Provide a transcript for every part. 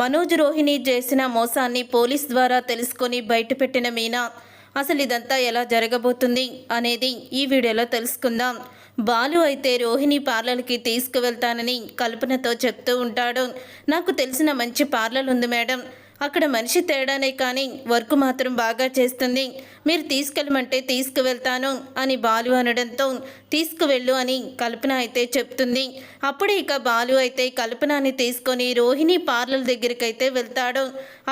మనోజ్ రోహిణి చేసిన మోసాన్ని పోలీస్ ద్వారా తెలుసుకొని బయటపెట్టిన మీనా అసలు ఇదంతా ఎలా జరగబోతుంది? అనేది ఈ వీడియోలో తెలుసుకుందాం. బాలు అయితే రోహిణి పార్లర్కి తీసుకువెళ్తానని కల్పనతో చెప్తూ ఉంటాడు. నాకు తెలిసిన మంచి పార్లర్ ఉంది మేడం. అక్కడ మనిషి తేడానే కానీ వర్క్ మాత్రం బాగా చేస్తుంది. మీరు తీసుకెళ్ళమంటే తీసుకువెళ్తాను అని బాలు అనడంతో తీసుకువెళ్ళు అని కల్పన అయితే చెప్తుంది. అప్పుడే ఇక బాలు అయితే కల్పనని తీసుకొని రోహిణి పార్లర్ దగ్గరికి అయితే వెళ్తాడు.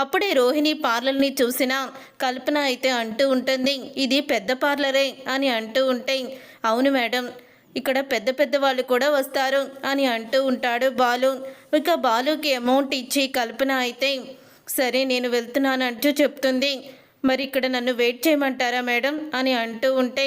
అప్పుడే రోహిణి పార్లర్ని చూసిన కల్పన అయితే అంటూ ఉంటుంది ఇది పెద్ద పార్లరే అని అంటూ ఉంటే అవును మేడం ఇక్కడ పెద్ద పెద్ద వాళ్ళు కూడా వస్తారు అని అంటూ ఉంటాడు బాలు. ఇక బాలుకి అమౌంట్ ఇచ్చి కల్పన అయితే సరే నేను వెళ్తున్నాను అంటూ చెప్తుంది. మరి ఇక్కడ నన్ను వెయిట్ చేయమంటారా మేడం? అని అంటూ ఉంటే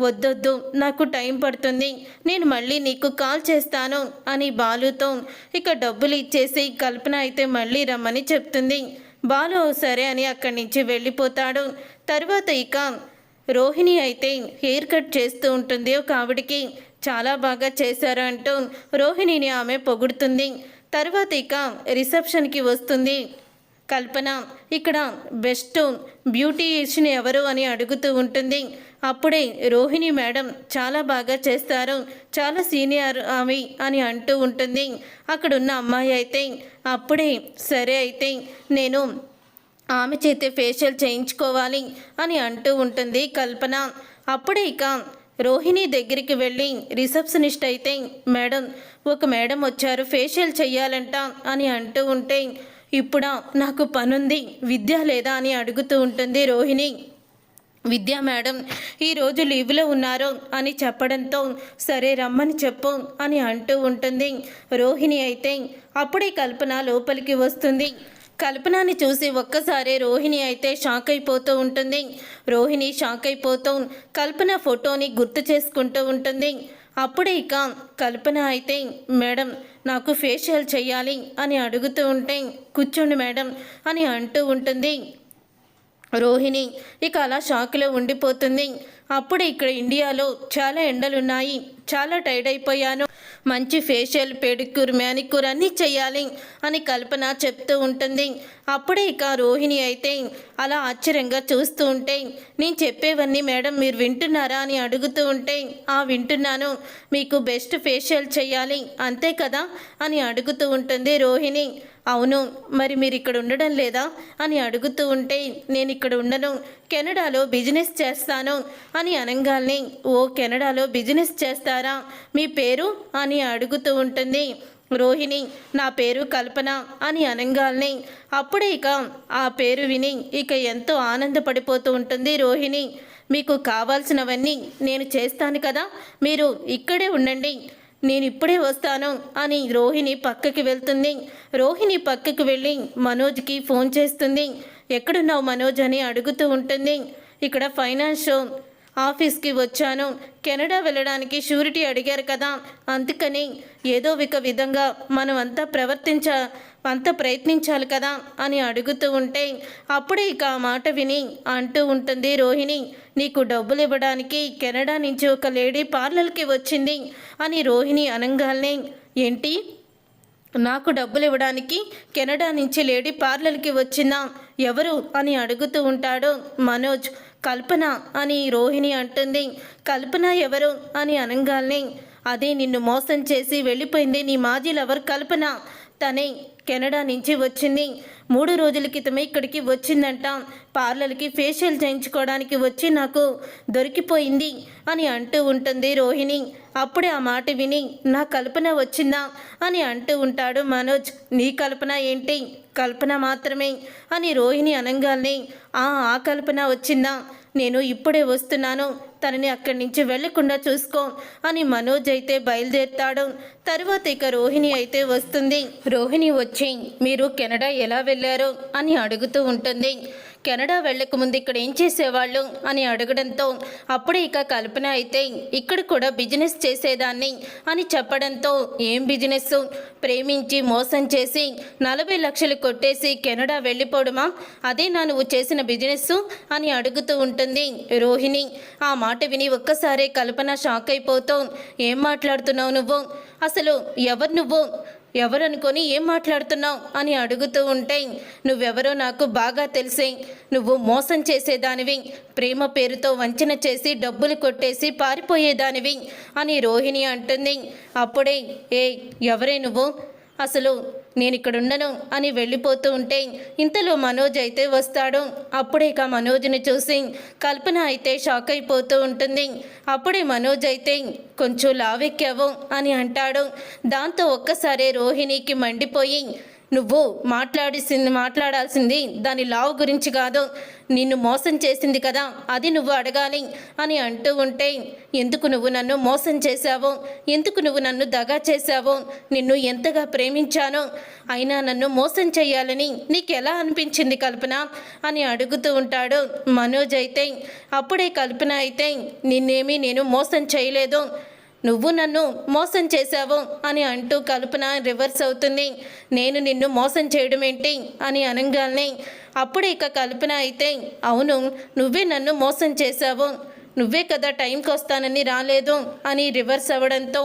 వద్దొద్దు నాకు టైం పడుతుంది. నేను మళ్ళీ నీకు కాల్ చేస్తాను అని బాలుతో ఇక డబ్బులు ఇచ్చేసి కల్పన అయితే మళ్ళీ రమ్మని చెప్తుంది. బాలు సరే అని అక్కడి నుంచి వెళ్ళిపోతాడు. తర్వాత ఇక రోహిణి అయితే హెయిర్ కట్ చేస్తూ ఉంటుంది ఒక ఆవిడికి. చాలా బాగా చేశారు అంటూ రోహిణిని ఆమె పొగుడుతుంది. తర్వాత ఇక రిసెప్షన్కి వస్తుంది. కల్పన. ఇక్కడ బెస్ట్ బ్యూటీషియన్ ఎవరు అని అడుగుతూ ఉంటుంది. అప్పుడే రోహిణి మేడం చాలా బాగా చేస్తారు. చాలా సీనియర్ ఆమె అని అంటూ ఉంటుంది. అక్కడున్న అమ్మాయి అయితే అప్పుడే సరే అయితే నేను ఆమె చేతే ఫేషియల్ చేయించుకోవాలి అని అంటూ ఉంటుంది కల్పన. అప్పుడే ఇక రోహిణి దగ్గరికి వెళ్ళి రిసెప్షనిస్ట్ అయితే మేడం ఒక మేడం వచ్చారు ఫేషియల్ చెయ్యాలంట అని అంటూ ఉంటే ఇప్పుడా నాకు పనుంది విద్య లేదా అని అడుగుతూ ఉంటుంది రోహిణి. విద్యా మేడం ఈరోజు లీవ్లో ఉన్నారు అని చెప్పడంతో సరే రమ్మని చెప్పు అని అంటూ ఉంటుంది రోహిణి అయితే. అప్పుడే కల్పన లోపలికి వస్తుంది. కల్పనని చూసి ఒక్కసారి రోహిణి అయితే షాక్ అయిపోతూ ఉంటుంది. రోహిణి షాక్ అయిపోతూ కల్పన ఫోటోని గుర్తు చేసుకుంటూ ఉంటుంది. అప్పుడే ఇక కల్పన అయితే మేడం నాకు ఫేషియల్ చేయాలి అని అడుగుతూ ఉంటే కూర్చోండి మేడం అని అంటూ ఉంటుంది. రోహిణి ఇక అలా షాక్లో ఉండిపోతుంది. అప్పుడు ఇక్కడ ఇండియాలో చాలా ఎండలున్నాయి. చాలా టైర్డ్ అయిపోయాను. మంచి ఫేషియల్ పెడిక్యూర్ మ్యానిక్యూర్ అన్నీ చేయాలి అని కల్పన చెప్తూ ఉంటుంది. అప్పుడే ఇక రోహిణి అయితే అలా ఆశ్చర్యంగా చూస్తూ ఉంటే నేను చెప్పేవన్నీ మేడం మీరు వింటున్నారా? అని అడుగుతూ ఉంటే ఆ వింటున్నాను. మీకు బెస్ట్ ఫేషియల్ చేయాలి అంతే కదా? అని అడుగుతూ ఉంటుంది రోహిణి. అవును. మరి మీరు ఇక్కడ ఉండడం లేదా? అని అడుగుతూ ఉంటే నేను ఇక్కడ ఉండను. కెనడాలో బిజినెస్ చేస్తాను. అని అనగానే ఓ కెనడాలో బిజినెస్ చేస్తాను చెప్తారా మీ పేరు? అని అడుగుతూ ఉంటుంది. రోహిణి నా పేరు కల్పన అని అనగానే అప్పుడే ఇక ఆ పేరు విని ఇక ఎంతో ఆనందపడిపోతూ ఉంటుంది రోహిణి. మీకు కావాల్సినవన్నీ నేను చేస్తాను కదా? మీరు ఇక్కడే ఉండండి. నేను ఇప్పుడే వస్తాను అని రోహిణి పక్కకి వెళ్తుంది. రోహిణి పక్కకి వెళ్ళి మనోజ్కి ఫోన్ చేస్తుంది. ఎక్కడున్నావు మనోజ్ అని అడుగుతూ ఉంటుంది. ఇక్కడ ఫైనాన్స్ ఆఫీస్కి వచ్చాను. కెనడా వెళ్ళడానికి షూరిటీ అడిగారు కదా. అందుకని ఏదో ఒక విధంగా మనం అంతా ప్రవర్తించ అంత ప్రయత్నించాలి కదా అని అడుగుతూ ఉంటే అప్పుడే ఇక ఆ మాట విని అంటూ ఉంటుంది రోహిణి. నీకు డబ్బులు ఇవ్వడానికి కెనడా నుంచి ఒక లేడీ పార్లర్కి వచ్చింది అని రోహిణి అనంగానే ఏంటి? నాకు డబ్బులు ఇవ్వడానికి కెనడా నుంచి లేడీ పార్లర్కి వచ్చిందా? ఎవరు? అని అడుగుతూ ఉంటాడు మనోజ్. కల్పన అని రోహిణి అంటుంది. కల్పన ఎవరు అని అనగానే అదే నిన్ను మోసం చేసి వెళ్ళిపోయింది నీ మాజీ లవర్ కల్పన. తనే కెనడా నుంచి వచ్చింది. మూడు రోజుల క్రితమే ఇక్కడికి వచ్చిందంట. పార్లర్కి ఫేషియల్ చేయించుకోవడానికి వచ్చి నాకు దొరికిపోయింది అని అంటూ ఉంటుంది రోహిణి. అప్పుడే ఆ మాట విని నా కల్పన వచ్చిందా అని అంటూ ఉంటాడు మనోజ్. నీ కల్పన ఏంటి? కల్పన మాత్రమే అని రోహిణి అనగానే ఆ ఆ కల్పన వచ్చిందా? నేను ఇప్పుడే వస్తున్నాను. తనని అక్కడి నుంచి వెళ్ళకుండా చూసుకో అని మనోజ్ అయితే బయలుదేరుతాడు. తర్వాత ఇక రోహిణి అయితే వస్తుంది. రోహిణి వచ్చి మీరు కెనడా ఎలా వెళ్ళారు? అని అడుగుతూ ఉంటుంది. కెనడా వెళ్ళక ముందు ఇక్కడ ఏం చేసేవాళ్ళు అని అడగడంతో అప్పుడే ఇక కల్పన అయితే ఇక్కడ కూడా బిజినెస్ చేసేదాన్ని అని చెప్పడంతో ఏం బిజినెస్ ప్రేమించి మోసం చేసి నలభై లక్షలు కొట్టేసి కెనడా వెళ్ళిపోవడమా? అదే నా నువ్వు చేసిన బిజినెస్ అని అడుగుతూ ఉంటుంది రోహిణి. ఆ మాట విని ఒక్కసారే కల్పన షాక్ అయిపోతావు ఏం మాట్లాడుతున్నావు నువ్వు? అసలు ఎవరు నువ్వు? ఎవరనుకొని ఏం మాట్లాడుతున్నావు అని అడుగుతూ ఉంటే నువ్వెవరో నాకు బాగా తెలిసే నువ్వు మోసం చేసేదానివి ప్రేమ పేరుతో వంచన చేసి డబ్బులు కొట్టేసి పారిపోయేదానివి అని రోహిణి అంటుంది. అప్పుడే ఏ ఎవరే నువ్వు? అసలు నేను ఇక్కడ ఉండను అని వెళ్ళిపోతూ ఉంటే ఇంతలో మనోజ్ అయితే వస్తాడు. అప్పుడే ఇక మనోజ్ని చూసి కల్పన అయితే షాక్ అయిపోతూ ఉంటుంది. అప్పుడే మనోజ్ అయితే కొంచెం లావెక్కావు అని అంటాడు. దాంతో ఒక్కసారి రోహిణికి మండిపోయి నువ్వు మాట్లాడిసింది మాట్లాడాల్సింది దాని లావు గురించి కాదు. నిన్ను మోసం చేసింది కదా అది నువ్వు అడగాలి అని అంటూ ఉంటే ఎందుకు నువ్వు నన్ను మోసం చేశావు? ఎందుకు నువ్వు నన్ను దగా చేశావు? నిన్ను ఎంతగా ప్రేమించానో? అయినా నన్ను మోసం చేయాలని నీకు ఎలా అనిపించింది కల్పన? అని అడుగుతూ ఉంటాడు మనోజ్ అయితే. అప్పుడే కల్పన అయితే నిన్నేమీ నేను మోసం చేయలేదు. నువ్వు నన్ను మోసం చేశావు అని అంటూ కల్పన రివర్స్ అవుతుంది. నేను నిన్ను మోసం చేయడం ఏంటి? అని అనగానే అప్పుడే ఇక కల్పన అయితే అవును నువ్వే నన్ను మోసం చేశావు. నువ్వే కదా టైంకి వస్తానని రాలేదు అని రివర్స్ అవ్వడంతో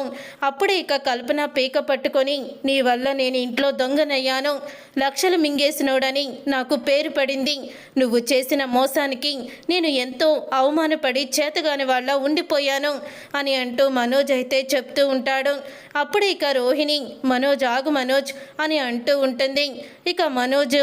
అప్పుడే ఇక కల్పన పీక పట్టుకొని నీ వల్ల నేను ఇంట్లో దొంగనయ్యాను. లక్షలు మింగేసినోడని నాకు పేరు పడింది. నువ్వు చేసిన మోసానికి నేను ఎంతో అవమానపడి చేతగాని వాళ్ళ ఉండిపోయాను అని అంటూ మనోజ్ అయితే చెప్తూ ఉంటాడు. అప్పుడే ఇక రోహిణి మనోజ్ ఆగు మనోజ్ అని అంటూ ఉంటుంది. ఇక మనోజ్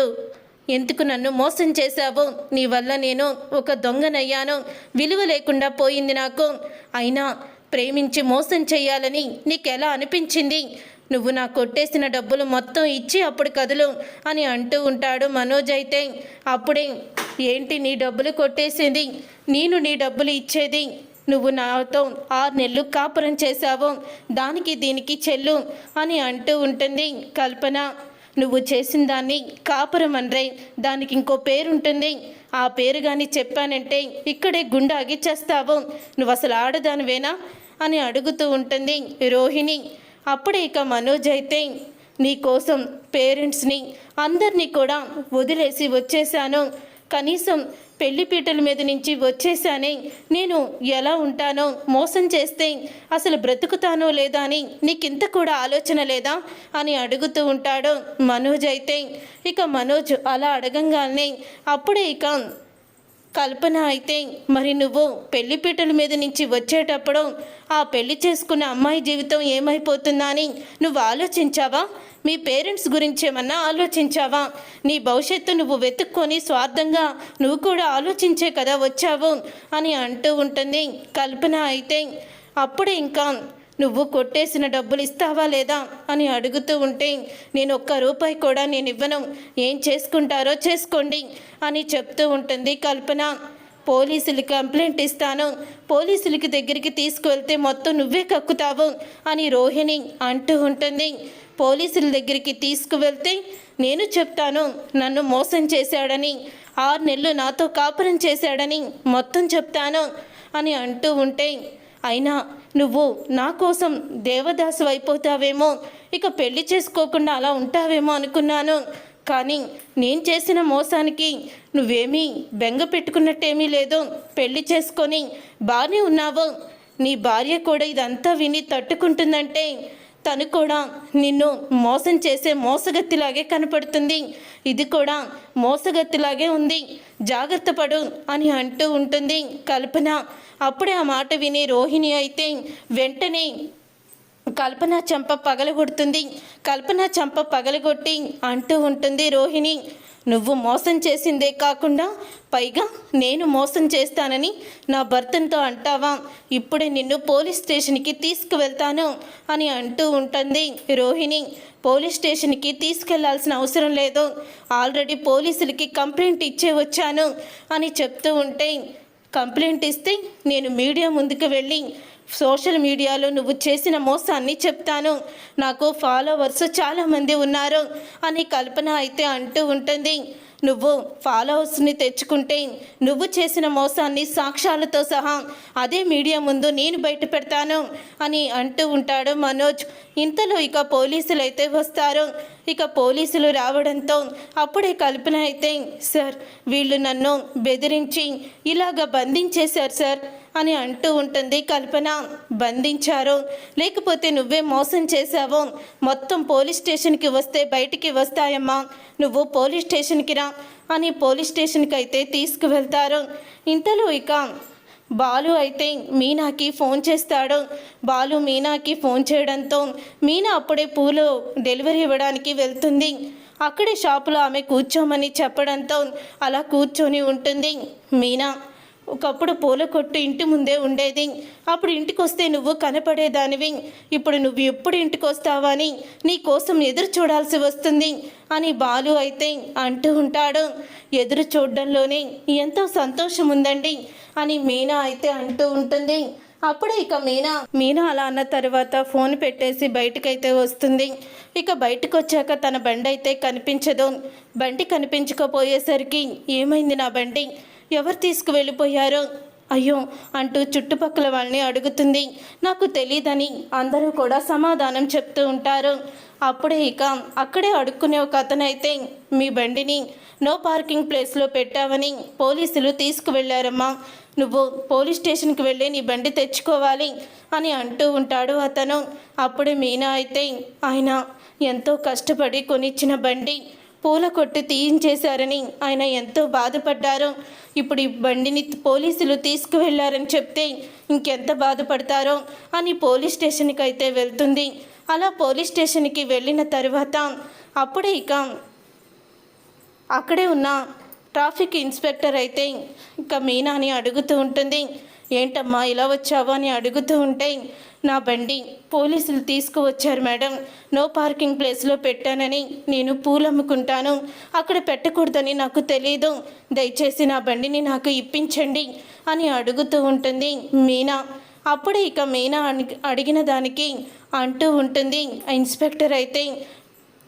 ఎందుకు నన్ను మోసం చేశావు? నీ వల్ల నేను ఒక దొంగనయ్యాను. విలువ లేకుండా పోయింది నాకు. అయినా ప్రేమించి మోసం చేయాలని నీకెలా అనిపించింది? నువ్వు నా కొట్టేసిన డబ్బులు మొత్తం ఇచ్చి అప్పుడు కదులు అని అంటూ ఉంటాడు మనోజ్ అయితే. అప్పుడే ఏంటి నీ డబ్బులు కొట్టేసింది? నేను నీ డబ్బులు ఇచ్చేది? నువ్వు నాతో ఆరు నెలలు కాపురం చేశావు. దానికి దీనికి చెల్లు అని అంటూ ఉంటుంది కల్పన. నువ్వు చేసిన దాన్ని కాపురం అనరే. దానికి ఇంకో పేరుంటుంది. ఆ పేరు కానీ చెప్పానంటే ఇక్కడే గుండె అగిచ్చేస్తావు. నువ్వు అసలు ఆడదానివేనా? అని అడుగుతూ ఉంటుంది రోహిణి. అప్పుడే ఇక మనోజ్ అయితే నీ కోసం పేరెంట్స్ని అందరినీ కూడా వదిలేసి వచ్చేసాను కనీసం పెళ్ళిపీటల మీద నుంచి వచ్చేసానే నేను ఎలా ఉంటానో మోసం చేస్తే అసలు బ్రతుకుతానో లేదా అని నీకింత కూడా ఆలోచన లేదా అని అడుగుతూ ఉంటాడు మనోజ్ అయితే. ఇక మనోజ్ అలా అడగంగానే అప్పుడే ఇక కల్పన అయితే మరి నువ్వు పెళ్ళిపీటల మీద నుంచి వచ్చేటప్పుడు ఆ పెళ్ళి చేసుకున్న అమ్మాయి జీవితం ఏమైపోతుందా అని నువ్వు ఆలోచించావా? మీ పేరెంట్స్ గురించి ఏమన్నా ఆలోచించావా? నీ భవిష్యత్తు నువ్వు వెతుక్కొని స్వార్థంగా నువ్వు కూడా ఆలోచించే కదా వచ్చావు అని అంటూ ఉంటుంది కల్పన అయితే. అప్పుడే ఇంకా నువ్వు కొట్టేసిన డబ్బులు ఇస్తావా లేదా అని అడుగుతూ ఉంటే నేను ఒక్క రూపాయి కూడా నేను ఇవ్వను. ఏం చేసుకుంటారో చేసుకోండి అని చెప్తూ ఉంటుంది కల్పన. పోలీసులు కంప్లైంట్ ఇస్తాను. పోలీసులకి దగ్గరికి తీసుకువెళ్తే మొత్తం నువ్వే కక్కుతావు అని రోహిణి అంటూ ఉంటుంది. పోలీసుల దగ్గరికి తీసుకువెళ్తే నేను చెప్తాను నన్ను మోసం చేశాడని ఆరు నెలలు నాతో కాపురం చేశాడని మొత్తం చెప్తాను అని అంటూ ఉంటే అయినా నువ్వు నా కోసం దేవదాసు అయిపోతావేమో. ఇక పెళ్ళి చేసుకోకుండా అలా ఉంటావేమో అనుకున్నాను. కానీ నేను చేసిన మోసానికి నువ్వేమీ బెంగ పెట్టుకున్నట్టేమీ లేదు. పెళ్ళి చేసుకొని బాగానే ఉన్నావు. నీ భార్య కూడా ఇదంతా విని తట్టుకుంటుందంటే తను కూడా నిన్ను మోసం చేసే మోసగత్తిలాగే కనపడుతుంది. ఇది కూడా మోసగత్తిలాగే ఉంది. జాగ్రత్త పడు అని అంటూ ఉంటుంది కల్పన. అప్పుడే ఆ మాట విని రోహిణి అయితే వెంటనే కల్పన చంప పగలగొడుతుంది. కల్పన చంప పగలగొట్టి అంటూ ఉంటుంది రోహిణి. నువ్వు మోసం చేసిందే కాకుండా పైగా నేను మోసం చేస్తానని నా భర్తతో అంటావా? ఇప్పుడే నిన్ను పోలీస్ స్టేషన్కి తీసుకువెళ్తాను అని అంటూ ఉంటుంది రోహిణి. పోలీస్ స్టేషన్కి తీసుకెళ్ళాల్సిన అవసరం లేదు. ఆల్రెడీ పోలీసులకి కంప్లైంట్ ఇచ్చే వచ్చాను అని చెప్తూ ఉంటే కంప్లైంట్ ఇస్తే నేను మీడియా ముందుకు వెళ్ళి సోషల్ మీడియాలో నువ్వు చేసిన మోసాన్ని చెప్తాను. నాకు ఫాలోవర్స్ చాలామంది ఉన్నారు. అని కల్పన అయితే అంటూ ఉంటుంది. నువ్వు ఫాలోవర్స్ని తెచ్చుకుంటే నువ్వు చేసిన మోసాన్ని సాక్ష్యాలతో సహా అదే మీడియా ముందు నేను బయట పెడతాను అని అంటూ ఉంటాడు మనోజ్. ఇంతలో ఇక పోలీసులు అయితే వస్తారు. ఇక పోలీసులు రావడంతో అప్పుడే కల్పన అయితే సార్ వీళ్ళు నన్ను బెదిరించి ఇలాగ బంధించేశారు సార్. అని అంటూ ఉంటుంది. కల్పన బంధించారు. లేకపోతే నువ్వే మోసం చేశావు? మొత్తం పోలీస్ స్టేషన్కి వస్తే బయటికి వస్తాయమ్మా. నువ్వు పోలీస్ స్టేషన్కి రా అని పోలీస్ స్టేషన్కి అయితే తీసుకువెళ్తారు. ఇంతలో ఇక బాలు అయితే మీనాకి ఫోన్ చేస్తాడు. బాలు మీనాకి ఫోన్ చేయడంతో మీనా అప్పుడే పూలు డెలివరీ ఇవ్వడానికి వెళ్తుంది. అక్కడే షాపులో ఆమె కూర్చోమని చెప్పడంతో అలా కూర్చొని ఉంటుంది మీనా. ఒకప్పుడు పూల కొట్టు ఇంటి ముందే ఉండేది. అప్పుడు ఇంటికి వస్తే నువ్వు కనపడేదానివి. ఇప్పుడు నువ్వు ఎప్పుడు ఇంటికి వస్తావా అని నీ కోసం ఎదురు చూడాల్సి వస్తుంది అని బాలు అయితే అంటూ ఉంటాడు. ఎదురు చూడడంలోనే ఎంతో సంతోషం ఉందండి అని మీనా అయితే అంటూ ఉంటుంది. అప్పుడే ఇక మీనా మీనా అలా అన్న తర్వాత ఫోన్ పెట్టేసి బయటకైతే వస్తుంది. ఇక బయటకు వచ్చాక తన బండి అయితే కనిపించదు. బండి కనిపించకపోయేసరికి ఏమైంది నా బండి? ఎవరు తీసుకువెళ్ళిపోయారో? అయ్యో అంటూ చుట్టుపక్కల వాళ్ళని అడుగుతుంది. నాకు తెలియదని అందరూ కూడా సమాధానం చెప్తూ ఉంటారు. అప్పుడే ఇక అక్కడే అడుక్కునే ఒక అతనైతే మీ బండిని నో పార్కింగ్ ప్లేస్లో పెట్టావని పోలీసులు తీసుకువెళ్ళారమ్మా. నువ్వు పోలీస్ స్టేషన్కి వెళ్ళి నీ బండి తెచ్చుకోవాలి అని అంటూ ఉంటాడు అతను. అప్పుడు మీనా అయితే ఆయన ఎంతో కష్టపడి కొనిచ్చిన బండి పూల కొట్టు తీయించేశారని ఆయన ఎంతో బాధపడ్డారు. ఇప్పుడు ఈ బండిని పోలీసులు తీసుకువెళ్ళారని చెప్తే ఇంకెంత బాధపడతారో అని పోలీస్ స్టేషన్కి అయితే వెళ్తుంది. అలా పోలీస్ స్టేషన్కి వెళ్ళిన తర్వాత అప్పుడే ఇక అక్కడే ఉన్న ట్రాఫిక్ ఇన్స్పెక్టర్ అయితే ఇంకా మీనాని అడుగుతూ ఉంటుంది. ఏంటమ్మా ఇలా వచ్చావు? అని అడుగుతూ ఉంటే నా బండి పోలీసులు తీసుకువచ్చారు మేడం. నో పార్కింగ్ ప్లేస్లో పెట్టానని నేను పూలు అమ్ముకుంటాను అక్కడ పెట్టకూడదని నాకు తెలియదు దయచేసి నా బండిని నాకు ఇప్పించండి అని అడుగుతూ ఉంటుంది మీనా. అప్పుడే ఇక మీనా అడిగిన దానికి అంటూ ఉంటుంది. ఆ ఇన్స్పెక్టర్ అయితే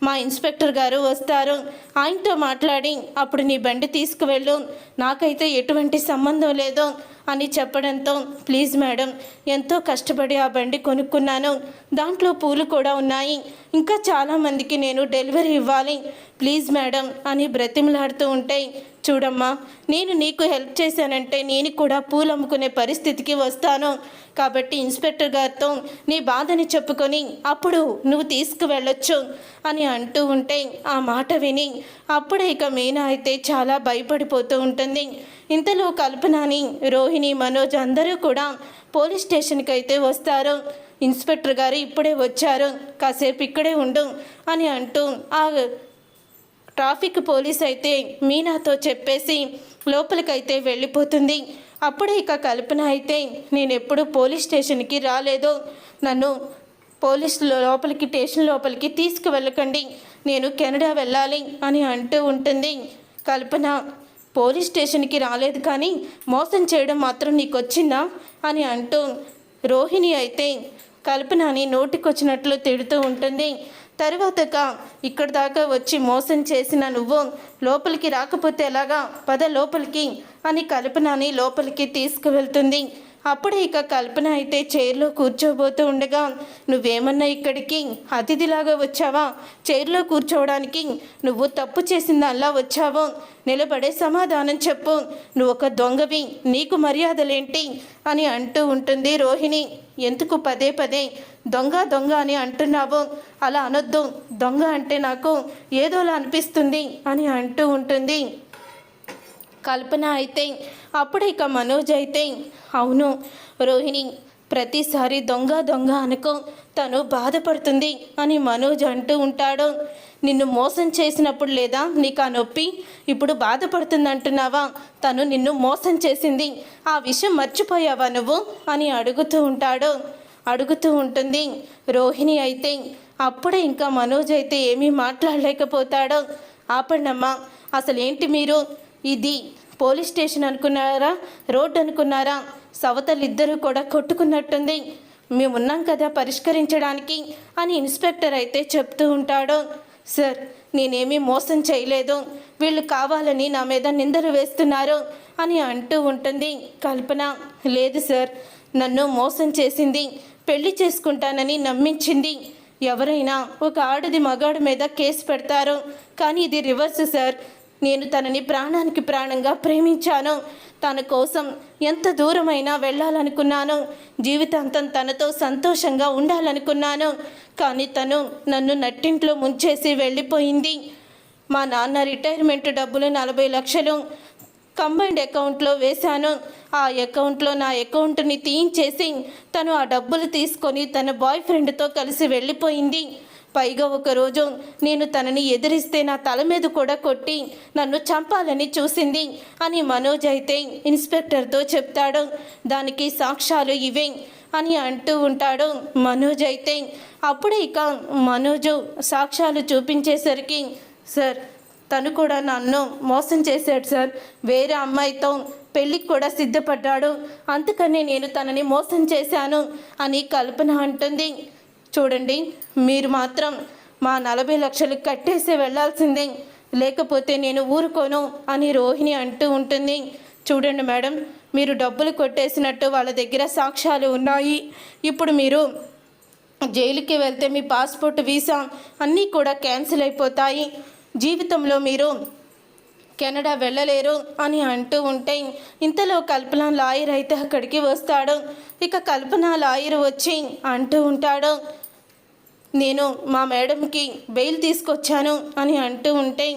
మా ఇన్స్పెక్టర్ గారు వస్తారు. ఆయనతో మాట్లాడి అప్పుడు నీ బండి తీసుకువెళ్ళు. నాకైతే ఎటువంటి సంబంధం లేదు అని చెప్పడంతో ప్లీజ్ మేడం ఎంతో కష్టపడి ఆ బండి కొనుక్కున్నాను. దాంట్లో పూలు కూడా ఉన్నాయి. ఇంకా చాలామందికి నేను డెలివరీ ఇవ్వాలి. ప్లీజ్ మేడం అని బ్రతిమలాడుతూ ఉంటే చూడమ్మా నేను నీకు హెల్ప్ చేశానంటే నేను కూడా పూలు అమ్ముకునే పరిస్థితికి వస్తాను. కాబట్టి ఇన్స్పెక్టర్ గారితో నీ బాధని చెప్పుకొని అప్పుడు నువ్వు తీసుకువెళ్ళొచ్చు అని అంటూ ఉంటే ఆ మాట విని అప్పుడే ఇక మీనా అయితే చాలా భయపడిపోతూ ఉంటుంది. ఇంతలో కల్పనని రోహిణి మనోజ్ అందరూ కూడా పోలీస్ స్టేషన్కి అయితే వస్తారు. ఇన్స్పెక్టర్ గారు ఇప్పుడే వచ్చారు కాసేపు ఇక్కడే ఉండు అని అంటూ ఆ ట్రాఫిక్ పోలీస్ అయితే మీనాతో చెప్పేసి లోపలికైతే వెళ్ళిపోతుంది. అప్పుడే ఇక కల్పన అయితే నేను ఎప్పుడు పోలీస్ స్టేషన్కి రాలేదు. నన్ను పోలీసు లోపలికి స్టేషన్ లోపలికి తీసుకువెళ్ళకండి. నేను కెనడా వెళ్ళాలి అని అంటూ ఉంటుంది. కల్పన పోలీస్ స్టేషన్కి రాలేదు కానీ మోసం చేయడం మాత్రం నీకు వచ్చిందా అని అంటూ రోహిణి అయితే కల్పనని నోటికొచ్చినట్లు తిడుతూ ఉంటుంది. తరువాతక ఇక్కడ దాకా వచ్చి మోసం చేసిన నువ్వు లోపలికి రాకపోతే ఎలాగా? పద లోపలికి అని కల్పనని లోపలికి తీసుకువెళ్తుంది. అప్పుడే ఇక కల్పన అయితే చైర్లో కూర్చోబోతూ ఉండగా నువ్వేమన్నా ఇక్కడికి అతిథిలాగా వచ్చావా? చైర్లో కూర్చోవడానికి నువ్వు తప్పు చేసిందల్లా వచ్చావు? నిలబడే సమాధానం చెప్పు. నువ్వు ఒక దొంగవి నీకు మర్యాదలేంటి? అని అంటూ ఉంటుంది రోహిణి. ఎందుకు పదే పదే దొంగ దొంగ అని అంటున్నావు? అలా అనొద్దు. దొంగ అంటే నాకు ఏదోలా అనిపిస్తుంది అని అంటూ ఉంటుంది. కల్పన అయితే అప్పుడు ఇక మనోజ్ అయితే అవును రోహిణి ప్రతిసారి దొంగ దొంగ అనుకో తను బాధపడుతుంది అని మనోజ్ అంటూ ఉంటాడు. నిన్ను మోసం చేసినప్పుడు లేదా నీకు ఆ నొప్పి? ఇప్పుడు బాధపడుతుంది అంటున్నావా తను నిన్ను మోసం చేసింది. ఆ విషయం మర్చిపోయావా నువ్వు? అని అడుగుతూ ఉంటాడు. అడుగుతూ ఉంటుంది. రోహిణి అయితే అప్పుడే ఇంకా మనోజ్ అయితే ఏమీ మాట్లాడలేకపోతాడు. ఆపండమ్మా అసలు ఏంటి మీరు? ఇది పోలీస్ స్టేషన్ అనుకున్నారా? రోడ్డు అనుకున్నారా? సవతలిద్దరూ కూడా కొట్టుకున్నట్టుంది. మేమున్నాం కదా పరిష్కరించడానికి అని ఇన్స్పెక్టర్ అయితే చెప్తూ ఉంటాడు. సార్ నేనేమీ మోసం చేయలేదు. వీళ్ళు కావాలని నా మీద నిందలు వేస్తున్నారు అని అంటూ ఉంటుంది కల్పన. లేదు సార్ నన్ను మోసం చేసింది పెళ్ళి చేసుకుంటానని నమ్మించింది. ఎవరైనా ఒక ఆడది మగాడి మీద కేసు పెడతారు. కానీ ఇది రివర్స్ సార్. నేను తనని ప్రాణానికి ప్రాణంగా ప్రేమించాను. తన కోసం ఎంత దూరమైనా వెళ్ళాలనుకున్నాను. జీవితాంతం తనతో సంతోషంగా ఉండాలనుకున్నాను. కానీ తను నన్ను నట్టింట్లో ముంచేసి వెళ్ళిపోయింది. మా నాన్న రిటైర్మెంట్ డబ్బులు నలభై లక్షలు కంబైండ్ అకౌంట్లో వేశాను. ఆ అకౌంట్లో నా అకౌంట్ని తీయించేసి తను ఆ డబ్బులు తీసుకొని తన బాయ్ ఫ్రెండ్తో కలిసి వెళ్ళిపోయింది. పైగా ఒకరోజు నేను తనని ఎదిరిస్తే నా తల మీద కూడా కొట్టి నన్ను చంపాలని చూసింది అని మనోజ్ అయితే ఇన్స్పెక్టర్తో చెప్తాడు. దానికి సాక్ష్యాలు ఇవే అని అంటూ ఉంటాడు మనోజ్ అయితే. అప్పుడే ఇక మనోజు సాక్ష్యాలు చూపించేసరికి సార్ తను కూడా నన్ను మోసం చేశాడు సార్. వేరే అమ్మాయితో పెళ్ళికి కూడా సిద్ధపడ్డాడు. అందుకనే నేను తనని మోసం చేశాను అని కల్పన అంటుంది. చూడండి మీరు మాత్రం మా నలభై లక్షలు కట్టేసి వెళ్ళాల్సిందే. లేకపోతే నేను ఊరుకోను అని రోహిణి అంటూ ఉంటుంది. చూడండి మేడం మీరు డబ్బులు కొట్టేసినట్టు వాళ్ళ దగ్గర సాక్ష్యాలు ఉన్నాయి. ఇప్పుడు మీరు జైలుకి వెళ్తే మీ పాస్పోర్ట్ వీసా అన్నీ కూడా క్యాన్సిల్ అయిపోతాయి. జీవితంలో మీరు కెనడా వెళ్ళలేరు అని అంటూ ఉంటే ఇంతలో కల్పన లాయర్ అయితే అక్కడికి వస్తాడు. ఇక కల్పన లాయర్ వచ్చి అంటూ ఉంటాడు నేను మా మేడంకి బెయిల్ తీసుకొచ్చాను అని అంటూ ఉంటే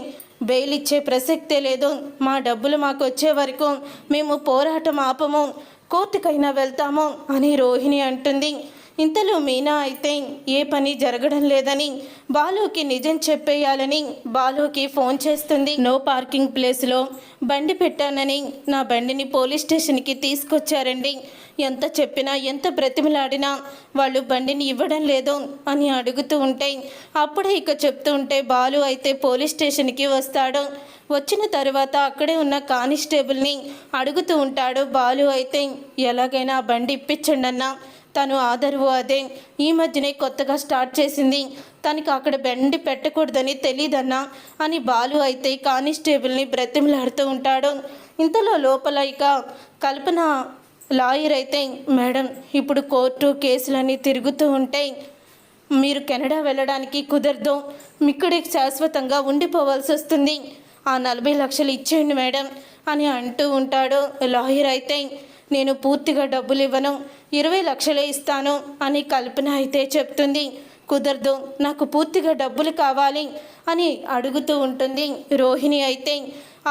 బెయిల్ ఇచ్చే ప్రసక్తే లేదు. మా డబ్బులు మాకు వచ్చే వరకు మేము పోరాటం ఆపము. కోర్టుకైనా వెళ్తాము అని రోహిణి అంటుంది. ఇంతలో మీనా అయితే ఏ పని జరగడం లేదని బాలుకి నిజం చెప్పేయాలని బాలుకి ఫోన్ చేస్తుంది. నో పార్కింగ్ ప్లేస్లో బండి పెట్టానని నా బండిని పోలీస్ స్టేషన్కి తీసుకొచ్చారండి. ఎంత చెప్పినా ఎంత బ్రతిమలాడినా వాళ్ళు బండిని ఇవ్వడం లేదు అని అడుగుతూ ఉంటే అప్పుడే ఇక చెప్తూ ఉంటే బాలు అయితే పోలీస్ స్టేషన్కి వస్తాడు. వచ్చిన తర్వాత అక్కడే ఉన్న కానిస్టేబుల్ని అడుగుతూ ఉంటాడు. బాలు అయితే ఎలాగైనా బండి ఇప్పించండి అన్నా తను ఆదరువు అదే. ఈ మధ్యనే కొత్తగా స్టార్ట్ చేసింది. తనకి అక్కడ బెండి పెట్టకూడదని తెలీదన్నా. అని బాలు అయితే కానిస్టేబుల్ని బ్రతిమలాడుతూ ఉంటాడు. ఇంతలో లోపల ఇక కల్పన లాయర్ అయితే మేడం ఇప్పుడు కోర్టు కేసులన్నీ తిరుగుతూ ఉంటాయి మీరు కెనడా వెళ్ళడానికి కుదరదు. ఇక్కడే శాశ్వతంగా ఉండిపోవాల్సి వస్తుంది. ఆ నలభై లక్షలు ఇచ్చేయండి మేడం అని అంటూ ఉంటాడు లాయర్ అయితే. నేను పూర్తిగా డబ్బులు ఇవ్వను. ఇరవై లక్షలే ఇస్తాను అని కల్పన అయితే చెప్తుంది. కుదరదు నాకు పూర్తిగా డబ్బులు కావాలి అని అడుగుతూ ఉంటుంది రోహిణి అయితే.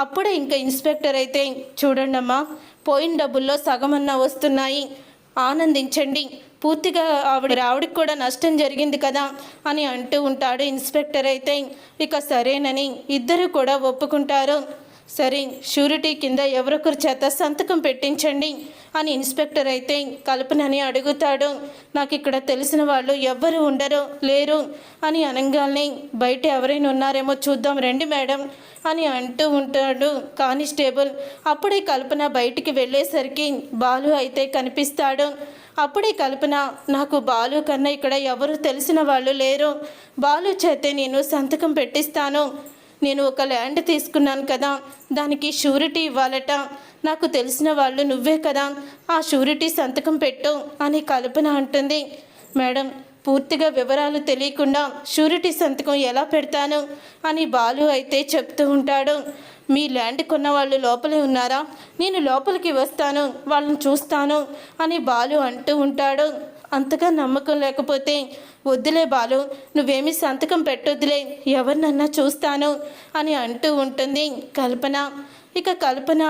అప్పుడే ఇంకా ఇన్స్పెక్టర్ అయితే చూడండమ్మా పోయిన డబ్బుల్లో సగమన్నా వస్తున్నాయి. ఆనందించండి పూర్తిగా ఆవిడ ఆవిడకి కూడా నష్టం జరిగింది కదా అని అంటూ ఉంటాడు ఇన్స్పెక్టర్ అయితే. ఇక సరేనని ఇద్దరు కూడా ఒప్పుకుంటారు. సరే షూరిటీ కింద ఎవరొకరు చేత సంతకం పెట్టించండి అని ఇన్స్పెక్టర్ అయితే కల్పనని అడుగుతాడు. నాకు ఇక్కడ తెలిసిన వాళ్ళు ఎవ్వరు ఉండరు లేరు అని అనగానే బయట ఎవరైనా ఉన్నారేమో చూద్దాం రండి మేడం అని అంటూ ఉంటాడు కానిస్టేబుల్. అప్పుడే కల్పన బయటికి వెళ్ళేసరికి బాలు అయితే కనిపిస్తాడు. అప్పుడే కల్పన నాకు బాలు కన్నా ఇక్కడ ఎవరు తెలిసిన వాళ్ళు లేరు. బాలు చేతే నేను సంతకం పెట్టిస్తాను నేను ఒక ల్యాండ్ తీసుకున్నాను కదా దానికి షూరిటీ ఇవ్వాలట. నాకు తెలిసిన వాళ్ళు నువ్వే కదా ఆ షూరిటీ సంతకం పెట్టు అని కల్పన అంటుంది. మేడం పూర్తిగా వివరాలు తెలియకుండా షూరిటీ సంతకం ఎలా పెడతాను అని బాలు అయితే చెప్తూ ఉంటాడు. మీ ల్యాండ్ కొన్న వాళ్ళు లోపలే ఉన్నారా? నేను లోపలికి వస్తాను వాళ్ళని చూస్తాను అని బాలు అంటూ ఉంటాడు. అంతగా నమ్మకం లేకపోతే వద్దులే బాలు నువ్వేమీ సంతకం పెట్టొద్దులే ఎవరినన్నా చూస్తాను అని అంటూ ఉంటుంది కల్పన. ఇక కల్పన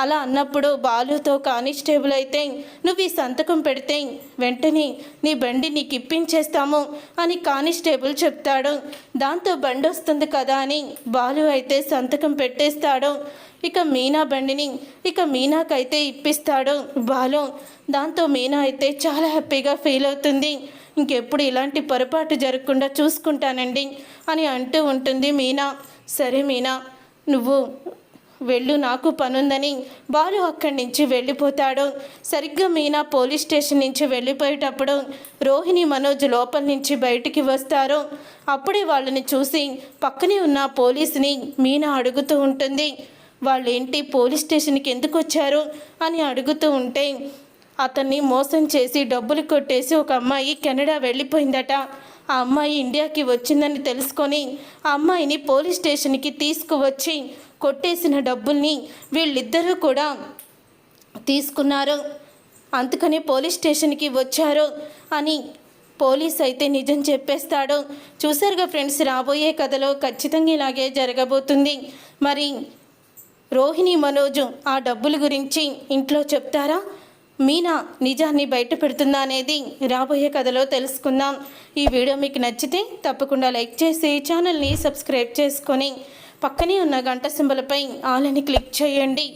అలా అన్నప్పుడు బాలుతో కానిస్టేబుల్ అయితే నువ్వు ఈ సంతకం పెడితే వెంటనే నీ బండి నీకు ఇప్పించేస్తాము అని కానిస్టేబుల్ చెప్తాడు. దాంతో బండి వస్తుంది కదా అని బాలు అయితే సంతకం పెట్టేస్తాడు. ఇక మీనా బండిని ఇక మీనాకైతే ఇప్పిస్తాడు. బాలు దాంతో మీనా అయితే చాలా హ్యాపీగా ఫీల్ అవుతుంది. ఇంకెప్పుడు ఇలాంటి పొరపాటు జరగకుండా చూసుకుంటానండి అని అంటూ ఉంటుంది మీనా. సరే మీనా నువ్వు వెళ్ళు నాకు పనుందని. బాలు అక్కడి నుంచి వెళ్ళిపోతాడు. సరిగ్గా మీనా పోలీస్ స్టేషన్ నుంచి వెళ్ళిపోయేటప్పుడు రోహిణి మనోజ్ లోపల నుంచి బయటికి వస్తారు. అప్పుడే వాళ్ళని చూసి పక్కనే ఉన్న పోలీసుని మీనా అడుగుతూ ఉంటుంది. వాళ్ళేంటి పోలీస్ స్టేషన్కి ఎందుకు వచ్చారు అని అడుగుతూ ఉంటే అతన్ని మోసం చేసి డబ్బులు కొట్టేసి ఒక అమ్మాయి కెనడా వెళ్ళిపోయిందట. ఆ అమ్మాయి ఇండియాకి వచ్చిందని తెలుసుకొని ఆ అమ్మాయిని పోలీస్ స్టేషన్కి తీసుకువచ్చి కొట్టేసిన డబ్బుల్ని వీళ్ళిద్దరూ కూడా తీసుకున్నారు. అందుకని పోలీస్ స్టేషన్కి వచ్చారు అని పోలీస్ అయితే నిజం చెప్పేస్తాడు. చూసారుగా ఫ్రెండ్స్ రాబోయే కథలో ఖచ్చితంగా ఇలాగే జరగబోతుంది. మరి రోహిణి మనోజు ఆ డబ్బుల గురించి ఇంట్లో చెప్తారా? మీనా నిజాన్ని బయట పెడుతుందా అనేది రాబోయే కథలో తెలుసుకుందాం. ఈ వీడియో మీకు నచ్చితే తప్పకుండా లైక్ చేసి ఛానల్ని సబ్స్క్రైబ్ చేసుకొని పక్కనే ఉన్న గంట సింబలపై ఆలని క్లిక్ చేయండి.